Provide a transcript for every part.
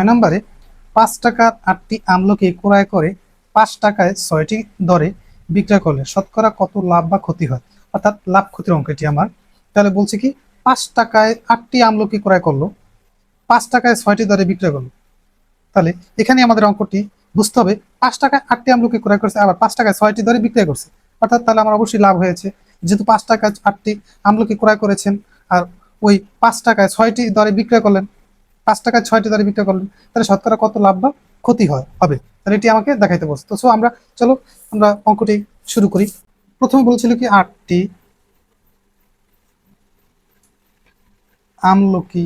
ছয় নম্বরে, পাঁচ টাকার আটটি আমলকি ক্রয় করে পাঁচ টাকায় ছয়টি দরে বিক্রয় করলে শতকরা কত লাভ বা ক্ষতি হয়? অর্থাৎ লাভ ক্ষতির অঙ্ক এটি আমার। তাহলে বলছে কি, পাঁচ টাকায় আটটি আমলকি ক্রয় করল, পাঁচ টাকায় ছয়টি দরে বিক্রয় করল। তাহলে এখানে আমাদের অঙ্কটি বুঝতে হবে, পাঁচ টাকায় আটটি আমলকি ক্রয় করছে, আবার পাঁচ টাকায় ছয়টি দরে বিক্রয় করছে। অর্থাৎ তাহলে আমার অবশ্যই লাভ হয়েছে। যেহেতু পাঁচ টাকায় আটটি আমলকি ক্রয় করেছেন, আর ওই পাঁচ টাকায় ছয়টি দরে বিক্রয় করলেন পাঁচ টাকায় ছয়টি দরে বিক্রয় করলেন। তাহলে শতকরা কত লাভ বা ক্ষতি হয়? হবে। তাহলে এটি আমাকে দেখাইতে বলছে তো, সো, আমরা, চলো, আমরা অঙ্কটি শুরু করি। প্রথমে বলছিল কি, আটটি আমলকি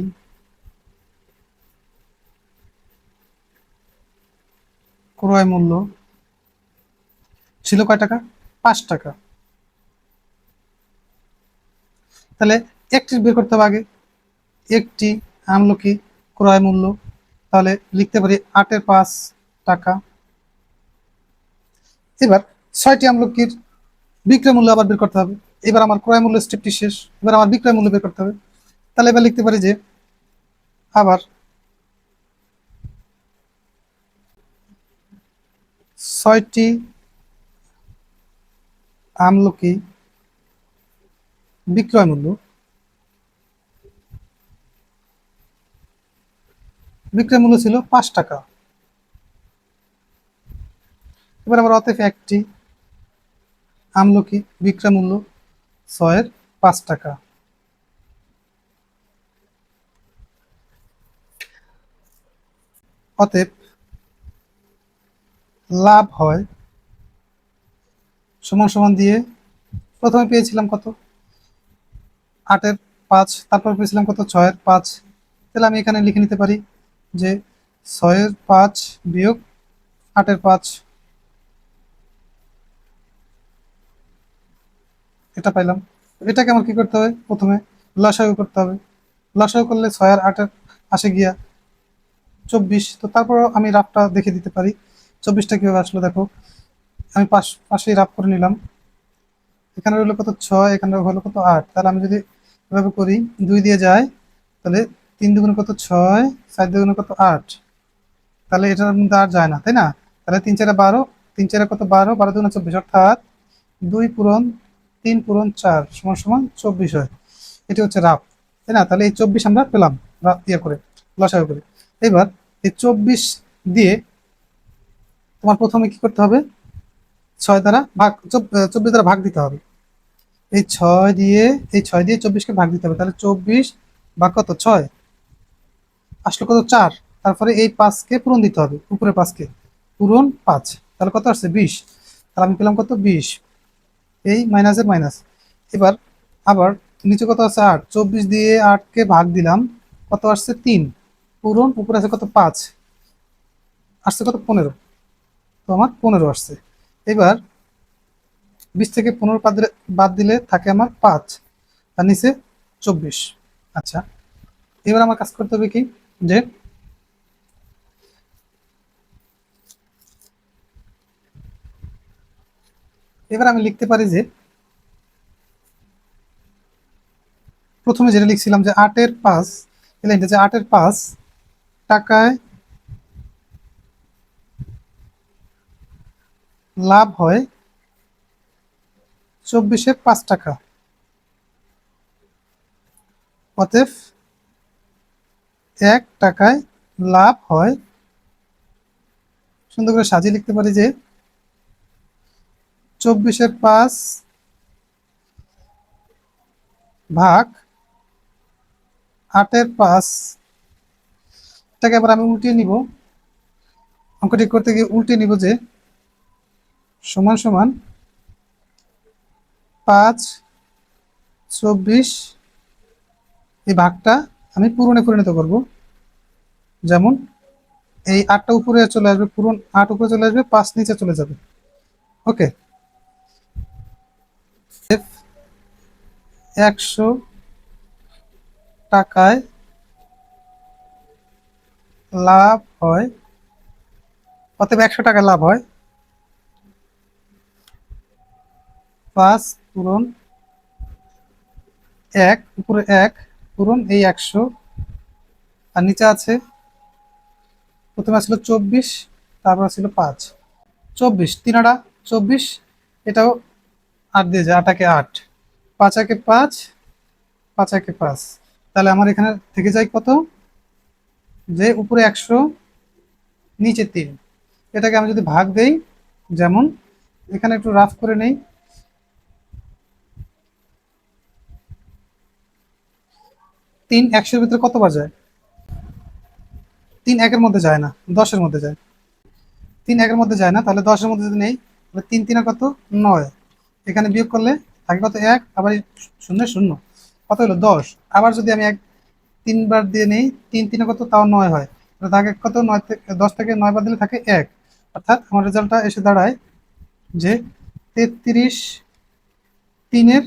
ক্রয় মূল্য ছিল কয় টাকা? পাঁচ টাকা। তাহলে একটি বের করতে হবে আগে। একটি আমলকি ক্রয় মূল্য, তাহলে লিখতে পারি আটের পাঁচ টাকা। এবার ছয়টি আমলকির বিক্রয় মূল্য আবার বের করতে হবে। এবার আমার ক্রয় মূল্য স্টেপটি শেষ, এবার আমার বিক্রয় মূল্য বের করতে হবে। তাহলে এবার লিখতে পারি যে আবার ছয়টি আমলকি বিক্রয় মূল্য বিক্রয় মূল্য ছিল পাঁচ টাকা। এবার আবার অতএব একটি আমলকি বিক্রয় মূল্য ছয়ের পাঁচ টাকা। অতএব লাভ হয় সমান সমান দিয়ে প্রথমে পেয়েছিলাম কত? আটের পাঁচ, তারপর পেয়েছিলাম কত? ছয়ের পাঁচ। তাহলে আমি এখানে লিখে নিতে পারি যে ছয়ের পাঁচ বিয়োগ আটের পাঁচ। এটা পাইলাম। এটাকে আমার কি করতে হবে? প্রথমে লসাগু করতে হবে। লসাগু করলে ছয় আর আটের আসে গিয়া চব্বিশ। তো তারপর আমি রাফটা দেখে দিতে পারি। চব্বিশটা কীভাবে আসলো দেখো। আমি পাশ, পাশেই রাফ করে নিলাম। এখানে রইল কত? ছয়, এখানে হলো কত? আট। তাহলে আমি যদি এভাবে করি, দুই দিয়ে যায়, তাহলে তিন দুগুণে কত? ছয়। চার দুগুণে কত? আট। তাহলে এটার মধ্যে আর যায় না, তাই না? তাহলে তিন চারে বারো, তিন চারে কত? বারো বারো দুগুণে চব্বিশ। অর্থাৎ দুই পূরণ, তিন পূরণ চার, সমান সমান চব্বিশ হয়। এটি হচ্ছে রাফ, তাই না? তাহলে এই চব্বিশ আমরা পেলাম, রাফ ইয়ে করে, লসাগু করে। এবার এই চব্বিশ দিয়ে তোমার প্রথমে কি করতে হবে? ছয় দ্বারা ভাগ চব্বিশ দ্বারা ভাগ দিতে হবে। এই ছয় দিয়ে, এই ছয় দিয়ে চব্বিশকে ভাগ দিতে হবে। তাহলে চব্বিশ ভাগ কত? ছয়। আসলো কত? চার। তারপরে এই পাঁচকে পূরণ দিতে হবে। উপরে পাঁচকে। পূরণ পাঁচ। তাহলে কত আসছে? বিশ। তাহলে আমি পেলাম কত? বিশ। এই মাইনাসের মাইনাস। এবার আবার নিচে কত আছে? আট। চব্বিশ দিয়ে আটকে ভাগ দিলাম। কত আসছে? তিন। পূরণ উপরে আছে কত? পাঁচ। আসছে কত? পনেরো। তো আমার পনেরো আসছে। এবার বিশ থেকে পনেরো বাদ দিলে থাকে আমার পাঁচ। আর নিচে চব্বিশ। আচ্ছা। এবার আমার কাজ করতে হবে কি? যে এবার আমি লিখতে পারি যে, প্রথমে যেটা লিখছিলাম যে আটের পাঁচ লাইনটা যে আটের পাঁচ টাকায় লাভ হয় চব্বিশের পাঁচ টাকা। অতএব এক টাকায় লাভ হয়। সুন্দর করে সাজিয়ে লিখতে পারি যে চব্বিশের পাঁচ ভাগ আটের পাঁচ। এটাকে আবার আমি উল্টিয়ে নিব। অঙ্কটি করতে গিয়ে উল্টে নিব যে সমান সমান পাঁচ, চব্বিশ, এই ভাগটা আমি পূরণে পরিণত করব। যেমন, এই আটটা উপরে চলে আসবে, পূরণ আট উপরে চলে আসবে, পাঁচ নিচে চলে যাবে। ওকে। একশো টাকায় লাভ হয়, অতএব একশো টাকা লাভ হয়। পাঁচ পূরণ এক, উপরে এক পূরণ এই একশো। আর নিচে আছে, প্রথমে ছিল চব্বিশ, তারপর ছিল পাঁচ। চব্বিশ, তিন আটা চব্বিশ, এটাও আট দিয়ে যায় আটাকে আট। পাঁচ একে পাঁচ পাঁচ একে পাঁচ। তাহলে আমার এখানে থেকে যায় কত? যে উপরে একশো, নিচে তিন। এটাকে আমি যদি ভাগ দেই, যেমন এখানে একটু রাফ করে নেই তিন একশোর ভিতরে কতবার যায়? তিন একের মধ্যে যায় না, দশের মধ্যে যায়। তিন একের মধ্যে যায় না, তাহলে দশের মধ্যে যদি নেই, তাহলে তিন তিনে কত? নয়। এখানে বিয়োগ করলে থাকে কত? এক, আবার শূন্য শূন্য। কত হলো? দশ। আবার যদি আমি এক তিনবার দিয়ে নেই, তিন তিনে কত? তাও নয় হয়। তাহলে কত? নয় থেকে দশ থেকে নয় বার দিলে থাকে এক। অর্থাৎ আমার রেজাল্টটা এসে দাঁড়ায় যে তেত্রিশ তিনের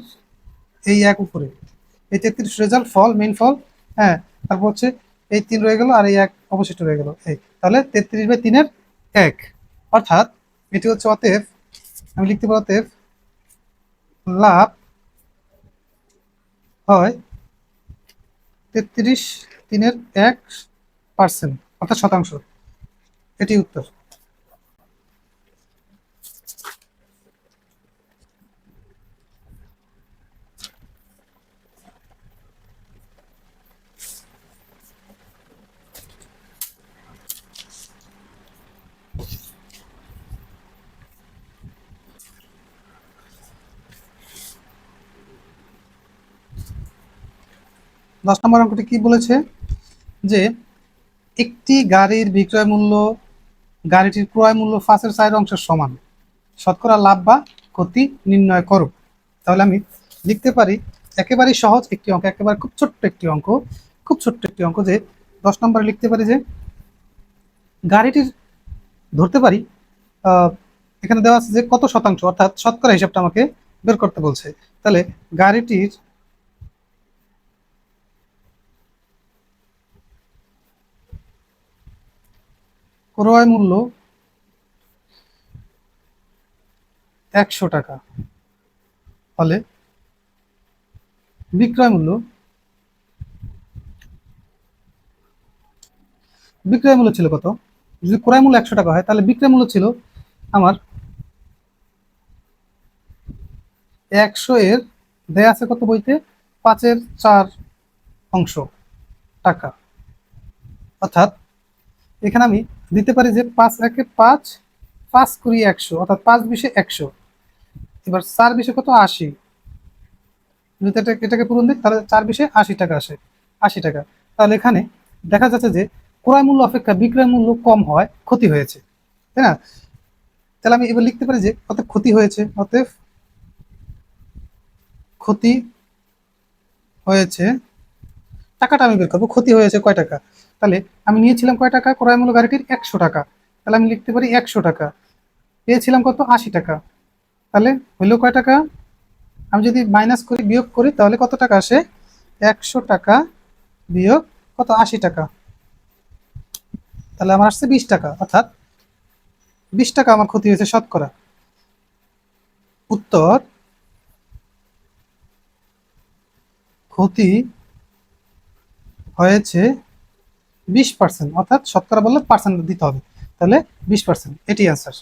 এই এক উপরে। এই তেত্রিশ রেজাল্ট ফল মেইন ফল হ্যাঁ তারপর হচ্ছে এই তিন রয়ে গেল আর এই এক অবশিষ্ট রয়ে গেল। এই, তাহলে তেত্রিশ বাই তিনের এক। অর্থাৎ এটি হচ্ছে অতএব, আমি লিখতে পারি অতএব, লাভ হয় তেত্রিশ তিনের এক পার্সেন্ট অর্থাৎ শতাংশ। এটি উত্তর। দশ নম্বর অঙ্কটি কি বলেছে? যে একটি গাড়ির বিক্রয় মূল্য গাড়িটির ক্রয় মূল্য পাঁচের চার অংশের সমান। শতকরা লাভ বা ক্ষতি নির্ণয় করো। তাহলে আমি লিখতে পারি, একেবারেই সহজ একটি অঙ্ক, একেবারে খুব ছোট্ট একটি অঙ্ক, খুব ছোট্ট একটি অঙ্ক যে দশ নম্বরে লিখতে পারি যে গাড়িটির, ধরতে পারি এখানে দেওয়া আছে যে কত শতাংশ, অর্থাৎ শতকরা হিসাবটা আমাকে বের করতে বলছে। তাহলে গাড়িটির ক্রয় মূল্য একশো টাকা। ফলে বিক্রয় মূল্য বিক্রয় মূল্য ছিল কত? যদি ক্রয় মূল্য একশো টাকা হয়, তাহলে বিক্রয় মূল্য ছিল আমার একশো এর দেয়া আছে কত বইতে? পাঁচের চার অংশ টাকা। অর্থাৎ এখানে আমি দিতে পারি যে পাঁচ একে পাঁচ পাঁচ কুড়ি একশো, অর্থাৎ পাঁচ বিশে একশো। এবার চার বিশে কত? আশি। যদি এটা এটাকে পূরণ দিই, তাহলে চার বিশে আশি টাকা আসে, আশি টাকা। তাহলে এখানে দেখা যাচ্ছে যে ক্রয় মূল্য অপেক্ষা বিক্রয় মূল্য কম হয় ক্ষতি হয়েছে, তাই না? তাহলে আমি এবার লিখতে পারি যে অতএব ক্ষতি হয়েছে, অতএব ক্ষতি হয়েছে। টাকাটা আমি বের করব, ক্ষতি হয়েছে কয় টাকা? তাহলে আমি নিয়েছিলাম কয় টাকা? ক্রয় মূল্য গাড়িটির একশো টাকা। তাহলে আমি লিখতে পারি একশো টাকা। পেয়েছিলাম কত? আশি টাকা। তাহলে হইল কয় টাকা? আমি যদি মাইনাস করি, বিয়োগ করি, তাহলে কত টাকা আসে? একশো টাকা বিয়োগ কত? আশি টাকা। তাহলে আমার আসছে বিশ টাকা। অর্থাৎ বিশ টাকা আমার ক্ষতি হয়েছে শতকরা। উত্তর, ক্ষতি হয়েছে বিশ পার্সেন্ট অর্থাৎ শতকরা বললে পার্সেন্ট দিতে হবে। তাহলে বিশ পার্সেন্ট এটি অ্যান্সার